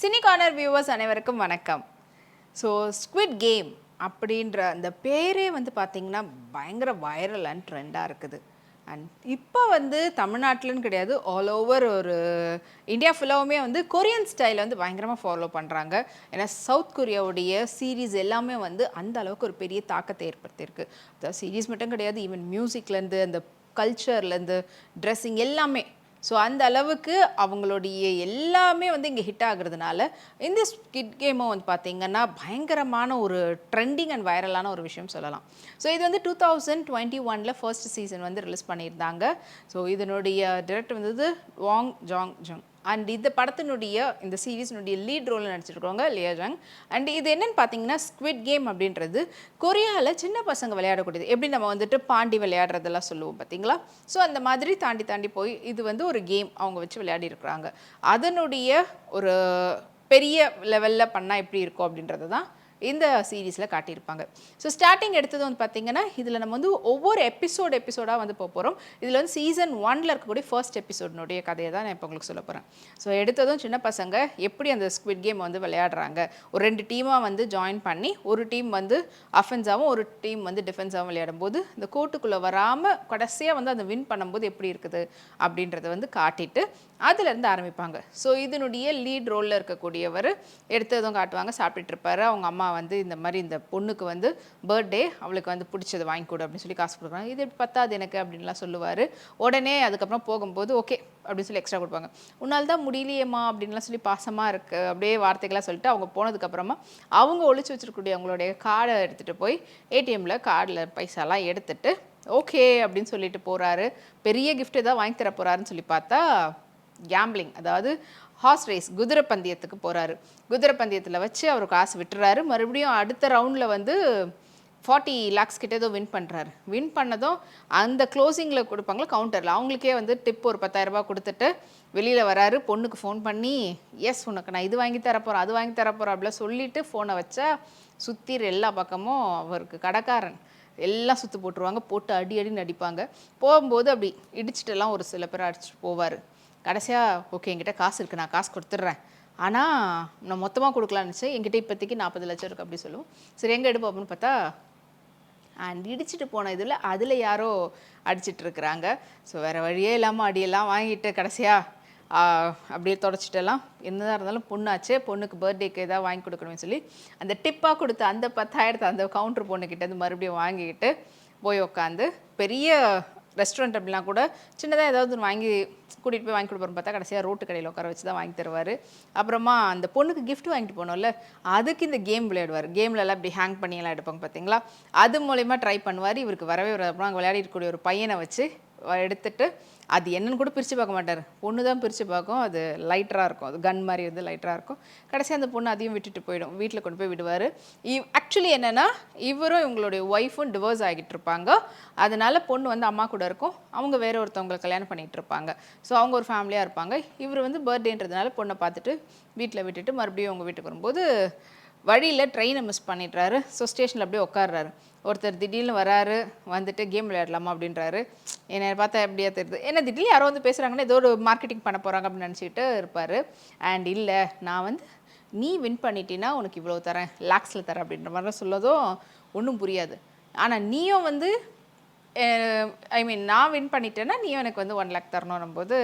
Cine corner viewers அனைவருக்கும் வணக்கம். So squid game அப்படின்ற அந்த பேரே வந்து பார்த்தீங்கன்னா பயங்கர வைரல் அண்ட் ட்ரெண்டாக இருக்குது. அண்ட் இப்போ வந்து தமிழ்நாட்டிலன்னு கிடையாது ஆல் ஓவர் ஒரு இந்தியா ஃபுல்லாவுமே வந்து கொரியன் ஸ்டைலை வந்து பயங்கரமாக ஃபாலோ பண்ணுறாங்க ஏன்னா சவுத் கொரியாவுடைய சீரீஸ் எல்லாமே வந்து அந்த அளவுக்கு ஒரு பெரிய தாக்கத்தை ஏற்படுத்தியிருக்கு. அதாவது சீரீஸ் மட்டும் கிடையாது ஈவன் மியூசிக்லேருந்து அந்த கல்ச்சர்லேருந்து ட்ரெஸ்ஸிங் எல்லாமே ஸோ அந்த அளவுக்கு அவங்களுடைய எல்லாமே வந்து இங்கே ஹிட் ஆகுறதுனால இந்த ஸ்கிட் கேமும் வந்து பார்த்திங்கன்னா பயங்கரமான ஒரு ட்ரெண்டிங் அண்ட் வைரலான ஒரு விஷயம் சொல்லலாம். ஸோ இது வந்து டூ தௌசண்ட் டுவெண்ட்டி ஒனில் ஃபர்ஸ்ட் சீசன் வந்து ரிலீஸ் பண்ணியிருந்தாங்க. ஸோ இதனுடைய டிரெக்டர் வந்தது வாங் ஜாங் ஜங் அண்ட் இந்த படத்தினுடைய இந்த சீரீஸினுடைய லீட் ரோலில் நடிச்சிருக்கவங்க லியா அண்ட் இது என்னன்னு பார்த்தீங்கன்னா ஸ்குவிட் கேம் அப்படின்றது கொரியாவில் சின்ன பசங்க விளையாடக்கூடியது. எப்படி நம்ம வந்துட்டு பாண்டி விளையாடுறதெல்லாம் சொல்லுவோம் பார்த்தீங்களா ஸோ அந்த மாதிரி தாண்டி தாண்டி போய் இது வந்து ஒரு கேம் அவங்க வச்சு விளையாடி இருக்கிறாங்க அதனுடைய ஒரு பெரிய லெவலில் பண்ணால் எப்படி இருக்கும் அப்படின்றது தான் இந்த சீரீஸில் காட்டியிருப்பாங்க. ஸோ ஸ்டார்டிங் எடுத்தது வந்து பார்த்தீங்கன்னா இதில் நம்ம வந்து ஒவ்வொரு எபிசோட் எபிசோடாக வந்து போக போகிறோம் இதில் வந்து சீசன் ஒனில் இருக்கக்கூடிய ஃபர்ஸ்ட் எபிசோட்னுடைய கதையை தான் நான் இப்போ உங்களுக்கு சொல்ல போகிறேன் ஸோ எடுத்ததும் சின்ன பசங்க எப்படி அந்த ஸ்குவிட் கேம் வந்து விளையாடுறாங்க? ஒரு ரெண்டு டீமாக வந்து ஜாயின் பண்ணி ஒரு டீம் வந்து அஃபென்ஸாகவும் ஒரு டீம் வந்து டிஃபென்ஸாகவும் விளையாடும்போது இந்த கோர்ட்டுக்குள்ளே வராமல் கடைசியாக வந்து அந்த வின் பண்ணும்போது எப்படி இருக்குது அப்படின்றத வந்து காட்டிட்டு அதுலேருந்து ஆரம்பிப்பாங்க. ஸோ இதனுடைய லீட் ரோலில் இருக்கக்கூடியவர் எடுத்ததும் காட்டுவாங்க சாப்பிட்டுட்டு இருப்பாரு. அவங்க அம்மா வந்து இந்த மாதிரி இந்த பொண்ணுக்கு வந்து பர்த்டே அவளுக்கு வந்து பிடிச்சது வாங்கி கொடு அப்படின்னு சொல்லி காசு கொடுக்குறாங்க. இது பத்தாது எனக்கு அப்படின்லாம் சொல்லுவார். உடனே அதுக்கப்புறம் போகும்போது ஓகே அப்படின்னு சொல்லி எக்ஸ்ட்ரா கொடுப்பாங்க. உன்னால் தான் முடியலையேம்மா அப்படின்லாம் சொல்லி பாசமாக இருக்கு. அப்படியே வார்த்தைகளாக சொல்லிட்டு அவங்க போனதுக்கப்புறமா அவங்க ஒழிச்சு வச்சிருக்கக்கூடிய அவங்களுடைய கார்டை எடுத்துகிட்டு போய் ஏடிஎம்மில் கார்டில் பைசாலாம் எடுத்துட்டு ஓகே அப்படின்னு சொல்லிட்டு போகிறாரு பெரிய கிஃப்ட் ஏதாவது வாங்கி தர போகிறாருன்னு சொல்லி பார்த்தா கேம்பிளிங் அதாவது ஹார்ஸ் ரேஸ் குதிரை பந்தயத்துக்கு போகிறாரு குதிரை பந்தயத்தில் வச்சு அவர் காசு விட்டுறாரு. மறுபடியும் அடுத்த ரவுண்டில் வந்து ஃபார்ட்டி லேக்ஸ் கிட்ட ஏதோ வின் பண்ணுறாரு வின் பண்ணதும் அந்த க்ளோசிங்கில் கொடுப்பாங்களா கவுண்டரில் அவங்களுக்கே வந்து டிப் ஒரு பத்தாயிரரூபா கொடுத்துட்டு வெளியில் வராரு. பொண்ணுக்கு ஃபோன் பண்ணி எஸ் உனக்கு நான் இது வாங்கி தரப்போகிறேன் அது வாங்கி தரப்போகிறேன் அப்படிலாம் சொல்லிவிட்டு ஃபோனை வச்சா சுற்றி எல்லா பக்கமும் அவருக்கு கடைக்காரன் எல்லாம் சுற்று போட்டுருவாங்க. போட்டு அடி அடின்னு அடிப்பாங்க. போகும்போது அப்படி இடிச்சிட்டெல்லாம் ஒரு சில பேர் அடிச்சுட்டு போவார். கடைசியாக ஓகே என்கிட்ட காசு இருக்குது நான் காசு கொடுத்துட்றேன். ஆனால் நான் மொத்தமாக கொடுக்கலான்னு நினச்சேன் என்கிட்ட இப்போதைக்கு நாற்பது லட்சம் இருக்குது அப்படி சொல்லுவோம். சரி எங்கே எடுப்போம் அப்படின்னு பார்த்தா அண்ட் இடிச்சிட்டு போன இதில் அதில் யாரோ அடிச்சிட்ருக்குறாங்க ஸோ வேறு வழியே இல்லாமல் அடியெல்லாம் வாங்கிட்டு கடைசியாக அப்படியே தொடச்சிட்டெல்லாம் என்னதான் இருந்தாலும் பொண்ணாச்சு பொண்ணுக்கு பர்த்டேக்கு ஏதாவது வாங்கி கொடுக்கணும்னு சொல்லி அந்த டிப்பாக கொடுத்த அந்த பத்தாயிரத்தை அந்த கவுண்டர் பொண்ணுக்கிட்ட மறுபடியும் வாங்கிக்கிட்டு போய் உட்காந்து பெரிய ரெஸ்டாரண்ட் அப்படிலாம் கூட சின்னதாக ஏதாவது ஒன்று வாங்கி கூட்டிகிட்டு போய் வாங்கி கொடுப்போம் பார்த்தா கடைசியாக ரோட்டு கடையில் உட்கார வச்சு தான் வாங்கி தருவார். அப்புறமா அந்த பொண்ணுக்கு கிஃப்ட் வாங்கிட்டு போனோம்ல அதுக்கு இந்த கேம் விளையாடுவார். கேம்லலாம் இப்படி ஹேங் பண்ணியெல்லாம் எடுப்பாங்க பார்த்தீங்களா அது மூலயமா ட்ரை பண்ணுவார். இவருக்கு வரவே வராது. அப்புறம் அங்கே விளையாடிருக்கக்கூடிய ஒரு பையனை வச்சு எடுத்துட்டு அது என்னன்னு கூட பிரித்து பார்க்க மாட்டார். பொண்ணு தான் பிரித்து பார்க்கும். அது லைட்டராக இருக்கும். அது கன் மாதிரி வந்து லைட்டராக இருக்கும். கடைசி அந்த பொண்ணு அதையும் விட்டுட்டு போயிடும். வீட்டில் கொண்டு போய் விடுவார். ஆக்சுவலி என்னென்னா இவரும் இவங்களுடைய ஒய்ஃபும் டிவோர்ஸ் ஆகிட்டு இருப்பாங்க. அதனால பொண்ணு வந்து அம்மா கூட இருக்கும். அவங்க வேற ஒருத்தவங்களை கல்யாணம் பண்ணிகிட்டு இருப்பாங்க. ஸோ அவங்க ஒரு ஃபேமிலியாக இருப்பாங்க. இவர் வந்து பர்த்டேன்றதுனால பொண்ணை பார்த்துட்டு வீட்டில் விட்டுட்டு மறுபடியும் அவங்க வீட்டுக்கு வரும்போது வழியில் ட்ரெயினை மிஸ் பண்ணிடுறாரு. ஸோ ஸ்டேஷனில் அப்படியே உட்கார்றாரு ஒருத்தர் திடீர்னு வராரு வந்துட்டு கேம் விளையாடலாமா அப்படின்றாரு. என்னை பார்த்தா எப்படியா தெரியுது. ஏன்னா திடீர்னு யாரோ வந்து பேசுகிறாங்கன்னா ஏதோ ஒரு மார்க்கெட்டிங் பண்ண போகிறாங்க அப்படின்னு நினச்சிக்கிட்டு இருப்பார். அண்ட் இல்லை நான் வந்து நீ வின் பண்ணிட்டீன்னா உனக்கு இவ்வளோ தரேன். லேக்ஸில் தரேன் அப்படின்ற மாதிரிலாம் சொல்லதும் ஒன்றும் புரியாது. ஆனால் நீயும் வந்து ஐ மீன் நான் வின் பண்ணிட்டேன்னா நீயும் எனக்கு வந்து ஒன் லேக் தரணும் போது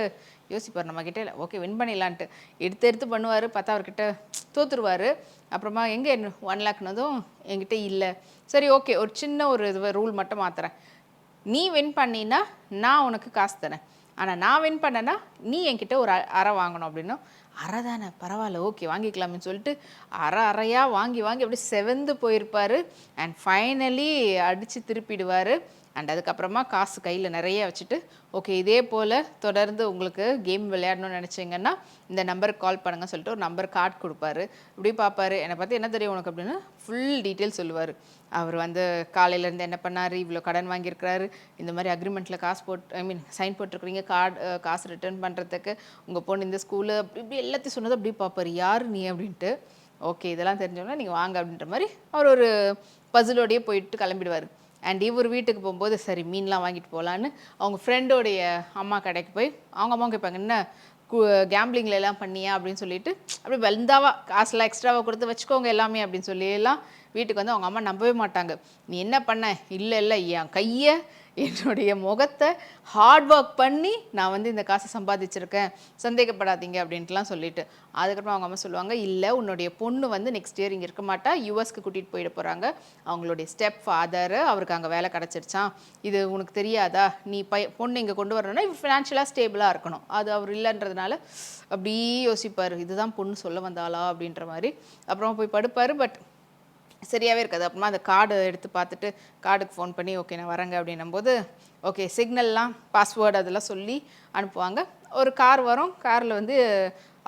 யோசிப்பார் நம்மக்கிட்ட இல்லை. ஓகே வின் பண்ணிடலான்ட்டு. எடுத்து எடுத்து பண்ணுவார். பார்த்தா அவர்கிட்ட தோத்துருவார். அப்புறமா எங்கே ஒன் லேக்னதும் என்கிட்ட இல்லை. சரி ஓகே ஒரு சின்ன ஒரு இது ரூல் மட்டும் மாற்றுறேன் நீ வின் பண்ணினா நான் உனக்கு காசு தரேன். ஆனால் நான் வின் பண்ணேன்னா நீ என்கிட்ட ஒரு அ- அறை வாங்கணும் அப்படின்னும் அறை தானே பரவாயில்ல ஓகே வாங்கிக்கலாம்னு சொல்லிட்டு அரை அறையாக வாங்கி வாங்கி அப்படியே செவந்து போயிருப்பார். அண்ட் ஃபைனலி அடித்து திருப்பிடுவார். அண்ட் அதுக்கப்புறமா காசு கையில் நிறைய வச்சுட்டு ஓகே இதே போல் தொடர்ந்து உங்களுக்கு கேம் விளையாடணும்னு நினச்சிங்கன்னா இந்த நம்பருக்கு கால் பண்ணுங்கள் சொல்லிட்டு ஒரு நம்பர் கார்டு கொடுப்பாரு. இப்படி பார்ப்பாரு. என்னை பார்த்து என்ன தெரியும் உனக்கு அப்படின்னு ஃபுல் டீட்டெயில் சொல்லுவார். அவர் வந்து காலையிலேருந்து என்ன பண்ணார்? இவ்வளோ கடன் வாங்கியிருக்கிறாரு. இந்த மாதிரி அக்ரிமெண்ட்டில் காசு போட்டு ஐ மீன் சைன் போட்டிருக்கிறீங்க கார்டு காசு ரிட்டர்ன் பண்ணுறதுக்கு உங்கள் பொண்ணு இந்த ஸ்கூலு அப்படி இப்படி எல்லாத்தையும் சொன்னது அப்படி பார்ப்பாரு. யார் நீ அப்படின்ட்டு. ஓகே இதெல்லாம் தெரிஞ்சோன்னா நீங்கள் வாங்க அப்படின்ற மாதிரி அவர் ஒரு பசிலோடையே போயிட்டு கிளம்பிடுவார். அண்ட் இவர் வீட்டுக்கு போகும்போது சரி மீன்லாம் வாங்கிட்டு போகலான்னு அவங்க ஃப்ரெண்டோடைய அம்மா கடைக்கு போய் அவங்க அம்மா கேட்பாங்க என்ன கேம்பிளிங்கில் எல்லாம் பண்ணியா? அப்படின்னு சொல்லிட்டு அப்படி வந்தாவா காசுலாம் எக்ஸ்ட்ராவாக கொடுத்து வச்சுக்கோங்க எல்லாமே அப்படின்னு சொல்லி எல்லாம் வீட்டுக்கு வந்து அவங்க அம்மா நம்பவே மாட்டாங்க. நீ என்ன பண்ண? இல்லை இல்லை என் கையை என்னுடைய முகத்தை ஹார்ட் ஒர்க் பண்ணி நான் வந்து இந்த காசை சம்பாதிச்சிருக்கேன். சந்தேகப்படாதீங்க அப்படின்ட்டுலாம் சொல்லிட்டு. அதுக்கப்புறம் அவங்க அம்மா சொல்லுவாங்க இல்லை உன்னுடைய பொண்ணு வந்து நெக்ஸ்ட் இயர் இங்கே இருக்க மாட்டா. யூஎஸ்க்கு கூட்டிகிட்டு போயிட போகிறாங்க அவங்களுடைய ஸ்டெப் ஃபாதர் அவருக்கு அங்கே வேலை கிடச்சிருச்சான் இது உனக்கு தெரியாதா? நீ பைய பொண்ணு இங்கே கொண்டு வரணும்னா இவர் ஃபினான்ஷியலாக ஸ்டேபிளாக இருக்கணும். அது அவர் இல்லைன்றதுனால அப்படியே யோசிப்பார். இதுதான் பொண்ணு சொல்ல வந்தாளா? அப்படின்ற மாதிரி. அப்புறம் போய் படுப்பார். பட் சரியாகவே இருக்காது. அப்புறமா அந்த கார்டு எடுத்து பார்த்துட்டு கார்டுக்கு ஃபோன் பண்ணி ஓகே நான் வரேங்க. அப்படின்னும் போது ஓகே சிக்னல்லாம் பாஸ்வேர்டு அதெல்லாம் சொல்லி அனுப்புவாங்க. ஒரு கார் வரும். காரில் வந்து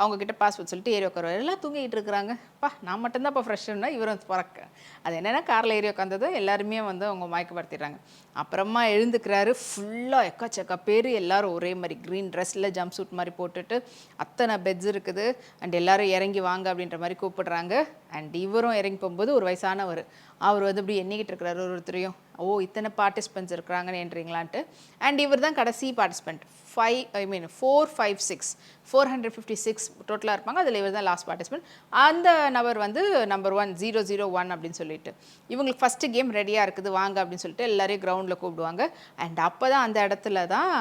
அவங்கக்கிட்ட பாஸ்வேர்ட் சொல்லிட்டு ஏறி உட்காருவார் எல்லாம் தூங்கிட்டு இருக்கிறாங்க. பா நான் மட்டும்தான் இப்போ ஃப்ரெஷ்ஷுன்னா இவரும் பிறக்க. அது என்னென்னா காரில் ஏறி உட்காந்தது எல்லாருமே வந்து அவங்க மயக்கப்படுத்திடுறாங்க. அப்புறமா எழுந்துக்கிறாரு. ஃபுல்லாக எக்கச்சக்க பேர் எல்லாரும் ஒரே மாதிரி க்ரீன் ட்ரெஸ்ஸில் ஜம்ப் சூட் மாதிரி போட்டுட்டு அத்தனை பெட்ஸ் இருக்குது. அண்ட் எல்லாரும் இறங்கி வாங்க அப்படின்ற மாதிரி கூப்பிடுறாங்க. அண்ட் இவரும் இறங்கி போகும்போது ஒரு வயசானவர். அவர் வந்து இப்படி எண்ணிக்கிட்டு இருக்கிறாரு ஒரு ஒருத்தரையும். ஓ இத்தனை பார்ட்டிசிபென்ட்ஸ் இருக்கிறாங்கன்னு என்றீங்களான்ட்டு. அண்ட் இவர் தான் கடைசி participant five I mean four five six four hundred fifty six டோட்டலாக இருப்பாங்க. அதில் இவர் தான் லாஸ்ட் பார்ட்டிசிபெண்ட் அந்த நபர் வந்து number one zero zero one அப்படின்னு சொல்லிட்டு. இவங்களுக்கு ஃபஸ்ட்டு கேம் ரெடியாக இருக்குது வாங்க அப்படின்னு சொல்லிட்டு எல்லாரையும் கிரவுண்டில் கூப்பிடுவாங்க. அண்ட் அப்போ தான் அந்த இடத்துல தான்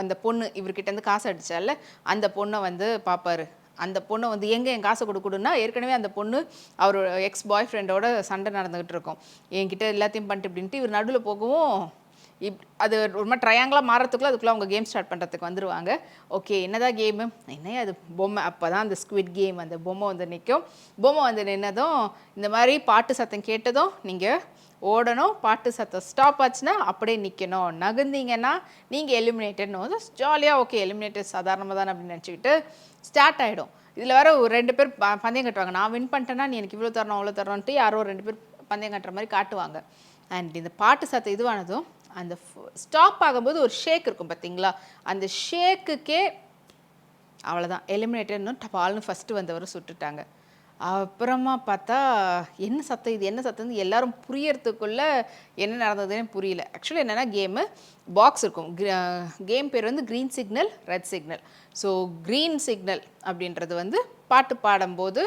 அந்த பொண்ணு இவர்கிட்டேருந்து காசு அடித்தால அந்த பொண்ணை வந்து பார்ப்பாரு அந்த பொண்ணை வந்து எங்கே என் காசை கொடுக்கணுன்னா ஏற்கனவே அந்த பொண்ணு அவர் எக்ஸ் பாய் ஃப்ரெண்டோட சண்டை நடந்துகிட்டு இருக்கும். என்கிட்ட எல்லாத்தையும் பண்ணிட்டு இப்படின்ட்டு இவர் நடுவில் போகவும் இப் அது ஒரு மாதிரி ட்ரையாங்கிளாக மாறத்துக்குள்ளே அதுக்குள்ளே அவங்க கேம் ஸ்டார்ட் பண்ணுறதுக்கு வந்துருவாங்க. ஓகே என்னதான் கேமு என்ன அது பொம்மை. அப்போ தான் அந்த ஸ்குவிட் கேம் அந்த பொம்மை வந்து நிற்கும் பொம்மை வந்து நின்னதும் இந்த மாதிரி பாட்டு சத்தம் கேட்டதும் நீங்கள் ஓடணும். பாட்டு சத்தம் ஸ்டாப் ஆச்சுன்னா அப்படியே நிற்கணும் நகர்ந்தீங்கன்னா நீங்கள் எலிமினேட்டட்னு வந்து ஜாலியாக ஓகே எலிமினேட்டட் சாதாரணமாக தானே அப்படின்னு நினச்சிக்கிட்டு ஸ்டார்ட் ஆகிடும் இதில் வர ஒரு ரெண்டு பேர் ப- பந்தயம் கட்டுவாங்க. நான் வின் பண்ணிட்டேன்னா நீ எனக்கு இவ்வளோ தரணும் அவ்வளோ தரணுன்ட்டு யாரோ ரெண்டு பேர் பந்தயம் கட்டுற மாதிரி காட்டுவாங்க. அண்ட் இந்த பாட்டு சத்தம் இதுவானதும் அந்த ஸ்டாப் ஆகும்போது ஒரு ஷேக் இருக்கும் பார்த்தீங்களா? அந்த ஷேக்குக்கே அவ்வளோதான் எலிமினேட்டர்னு டபால்னு ஃபஸ்ட்டு வந்தவர் சுட்டுட்டாங்க. அப்புறமா பார்த்தா என்ன சத்தம் இது? என்ன சத்தம் எல்லாரும் புரியறதுக்குள்ள என்ன நடந்ததுன்னு புரியல. ஆக்சுவலி என்னென்னா கேமு பாக்ஸ் இருக்கும். கேம் பேர் வந்து green signal red signal so green signal அப்படின்றது வந்து பாட்டு பாடும்போது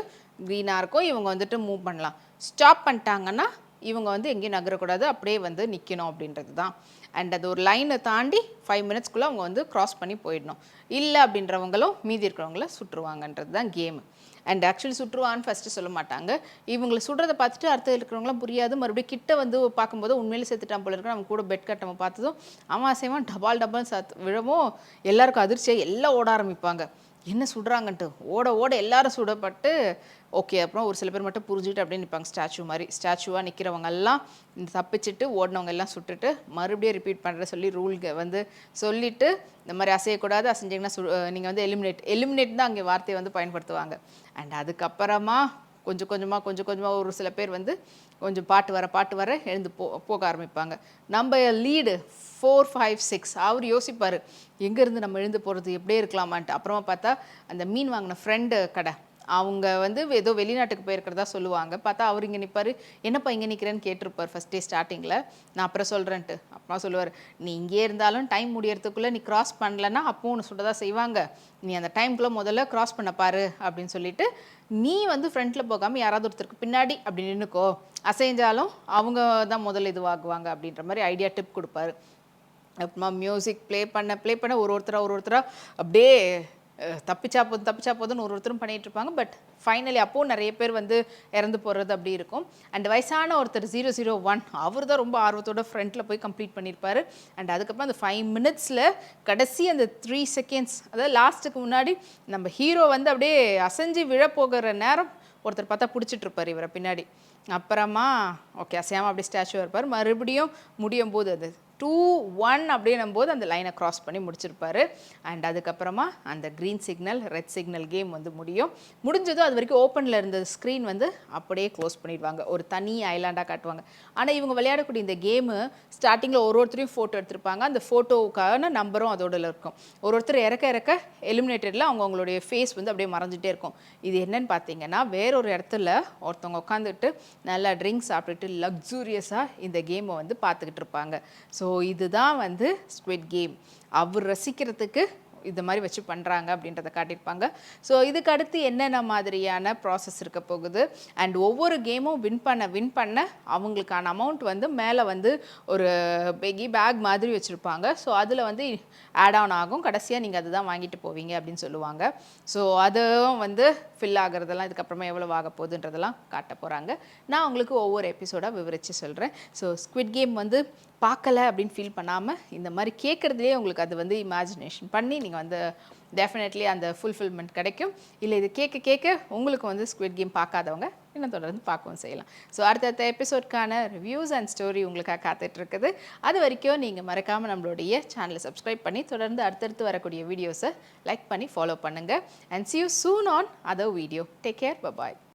க்ரீனாக இருக்கும். இவங்க வந்துட்டு மூவ் பண்ணலாம். ஸ்டாப் பண்ணிட்டாங்கன்னா இவங்க வந்து எங்கேயும் நகரக்கூடாது அப்படியே வந்து நிற்கணும் அப்படின்றது தான் அண்ட் அது ஒரு லைனை தாண்டி ஃபைவ் மினிட்ஸ்க்குள்ளே அவங்க வந்து க்ராஸ் பண்ணி போயிடணும். இல்லை அப்படின்றவங்களும் மீதி இருக்கிறவங்கள சுட்டுருவாங்கன்றது தான் கேமு அண்ட் ஆக்சுவலி சுற்றுவான்னு ஃபஸ்ட்டு சொல்ல மாட்டாங்க. இவங்களை சுடுறதை பார்த்துட்டு அடுத்த இருக்கிறவங்களாம் புரியாது. மறுபடியும் கிட்ட வந்து பார்க்கும்போது உண்மையிலே செத்துட்டான் போல இருக்கு அவங்க கூட பெட் கட்டமை பார்த்ததும் அமாவாசையமாக டபால் டபால் சாத்து விழவும். எல்லாருக்கும் அதிர்ச்சியாக எல்லாம் ஓட ஆரம்பிப்பாங்க. என்ன சுடுறாங்கன்ட்டு. ஓட ஓட எல்லாரும் சுடப்பட்டு ஓகே அப்புறம் ஒரு சில பேர் மட்டும் புரிஞ்சுட்டு அப்படியே நிற்பாங்க ஸ்டாச்சு மாதிரி ஸ்டாச்சுவாக நிற்கிறவங்க எல்லாம் இந்த தப்பிச்சிட்டு ஓடினவங்க எல்லாம் சுட்டுட்டு மறுபடியும் ரிப்பீட் பண்ணுற சொல்லி ரூல் வந்து சொல்லிவிட்டு இந்த மாதிரி அசையக்கூடாது அசைஞ்சிங்கன்னா சு நீங்கள் வந்து எலிமினேட் எலிமினேட் தான் அங்கே வார்த்தையை வந்து பயன்படுத்துவாங்க. அண்ட் அதுக்கப்புறமா கொஞ்சம் கொஞ்சமாக கொஞ்சம் கொஞ்சமாக ஒரு சில பேர் வந்து கொஞ்சம் பாட்டு வர பாட்டு வர எழுந்து போ போக ஆரம்பிப்பாங்க. நம்ம லீடு ஃபோர் ஃபைவ் சிக்ஸ் அவர் யோசிப்பார் எங்கேருந்து நம்ம எழுந்து போகிறது எப்படியே இருக்கலாமான்ட்டு. அப்புறமா பார்த்தா அந்த மீன் வாங்கின ஃப்ரெண்டு கடை. அவங்க வந்து ஏதோ வெளிநாட்டுக்கு போயிருக்கிறதா சொல்லுவாங்க. பார்த்தா அவர் இங்கே நிற்பார் என்னப்பா இங்கே நிற்கிறேன்னு கேட்டிருப்பார் ஃபஸ்ட் டே ஸ்டார்டிங்கில் நான் அப்புறம் சொல்கிறேன்ட்டு அப்பா சொல்லுவார் நீ இங்கே இருந்தாலும் டைம் முடியறதுக்குள்ளே நீ கிராஸ் பண்ணலன்னா அப்பவும் ஒன்று சுட தான் செய்வாங்க. நீ அந்த டைம்குள்ளே முதல்ல கிராஸ் பண்ண பாரு அப்படின்னு சொல்லிட்டு நீ வந்து ஃப்ரண்ட்டில் போகாமல் யாராவது ஒருத்தருக்கு பின்னாடி அப்படி நின்றுக்கோ அசைஞ்சாலும் அவங்க தான் முதல்ல இதுவாகுவாங்க அப்படின்ற மாதிரி ஐடியா டிப் கொடுப்பாரு. அப்புறமா மியூசிக் ப்ளே பண்ண ப்ளே பண்ண ஒரு ஒருத்தராக ஒரு ஒருத்தராக அப்படியே தப்பிச்சா போதும் தப்பிச்சா போதும்னு ஒரு ஒருத்தரும் பண்ணிகிட்டு இருப்பாங்க. பட் ஃபைனலி அப்போது நிறைய பேர் வந்து இறந்து போகிறது அப்படி இருக்கும். அண்ட் வயசான ஒருத்தர் ஜீரோ ஜீரோ ஒன் அவர் தான் ரொம்ப ஆர்வத்தோட ஃப்ரண்ட்டில் போய் கம்ப்ளீட் பண்ணியிருப்பாரு அண்ட் அதுக்கப்புறம் அந்த ஃபைவ் மினிட்ஸில் கடைசி அந்த த்ரீ செகண்ட்ஸ் அதாவது லாஸ்ட்டுக்கு முன்னாடி நம்ம ஹீரோ வந்து அப்படியே அசைஞ்சு விழ போகிற நேரம் ஒருத்தர் பார்த்தா பிடிச்சிட்டு இருப்பார் இவரை பின்னாடி. அப்புறமா ஓகே அசையாமல் அப்படியே ஸ்டாச்சுவாக இருப்பார். மறுபடியும் முடியும் போது அது டூ ஒன் அப்படின்னும் போது அந்த லைனை கிராஸ் பண்ணி முடிச்சிருப்பாரு. அண்ட் அதுக்கப்புறமா அந்த green signal red signal game வந்து முடியும். முடிஞ்சதும் அது வரைக்கும் ஓப்பனில் இருந்த ஸ்க்ரீன் வந்து அப்படியே க்ளோஸ் பண்ணிடுவாங்க. ஒரு தனி ஐலாண்டாக காட்டுவாங்க. ஆனால் இவங்க விளையாடக்கூடிய இந்த கேமு ஸ்டார்டிங்கில் ஒரு ஒருத்தரையும் ஃபோட்டோ எடுத்திருப்பாங்க. அந்த ஃபோட்டோவுக்கான நம்பரும் அதோட இருக்கும். ஒரு ஒருத்தர் இறக்க இறக்க எலிமினேட்டடில் அவங்க அவங்களுடைய ஃபேஸ் வந்து அப்படியே மறைஞ்சிட்டே இருக்கும். இது என்னன்னு பார்த்தீங்கன்னா வேறொரு இடத்துல ஒருத்தவங்க உட்காந்துட்டு நல்லா ட்ரிங்க்ஸ் சாப்பிட்டுட்டு லக்ஸூரியஸாக இந்த கேமை வந்து பார்த்துக்கிட்டு இருப்பாங்க. ஸோ ஸோ இதுதான் வந்து ஸ்குவிட் கேம் அவர் ரசிக்கிறதுக்கு இது மாதிரி வச்சு பண்ணுறாங்க அப்படின்றத காட்டியிருப்பாங்க. ஸோ இதுக்கு அடுத்து என்னென்ன மாதிரியான ப்ராசஸ் இருக்க போகுது? அண்ட் ஒவ்வொரு கேமும் வின் பண்ண வின் பண்ண அவங்களுக்கான அமௌண்ட் வந்து மேலே வந்து ஒரு பெகி பேக் மாதிரி வச்சுருப்பாங்க. ஸோ அதில் வந்து ஆட் ஆன் ஆகும். கடைசியாக நீங்கள் அதுதான் வாங்கிட்டு போவீங்க அப்படின்னு சொல்லுவாங்க. ஸோ அதுவும் வந்து ஃபில் ஆகிறதெல்லாம் இதுக்கப்புறமா எவ்வளோ ஆக போகுதுன்றதெல்லாம் காட்ட போகிறாங்க நான் உங்களுக்கு ஒவ்வொரு எபிசோடாக விவரித்து சொல்கிறேன் ஸோ ஸ்குவிட் கேம் வந்து பார்க்கல அப்படின்னு ஃபீல் பண்ணாமல் இந்த மாதிரி கேட்குறதுலேயே உங்களுக்கு அது வந்து இமேஜினேஷன் பண்ணி நீங்கள் வந்து டெஃபினெட்லி அந்த ஃபுல்ஃபில்மெண்ட் கிடைக்கும். இல்லை இது கேட்க கேட்க உங்களுக்கு வந்து ஸ்குவிட் கேம் பார்க்காதவங்க இன்னும் தொடர்ந்து பார்க்கவும் செய்யலாம். ஸோ அடுத்தடுத்த எபிசோட்கான ரிவ்யூஸ் அண்ட் ஸ்டோரி உங்களுக்காக காத்துட்ருக்குது. அது வரைக்கும் நீங்கள் மறக்காமல் நம்மளுடைய சேனலை சப்ஸ்கிரைப் பண்ணி தொடர்ந்து அடுத்தடுத்து வரக்கூடிய வீடியோஸை லைக் பண்ணி ஃபாலோ பண்ணுங்கள் and see you soon on other video take care bye bye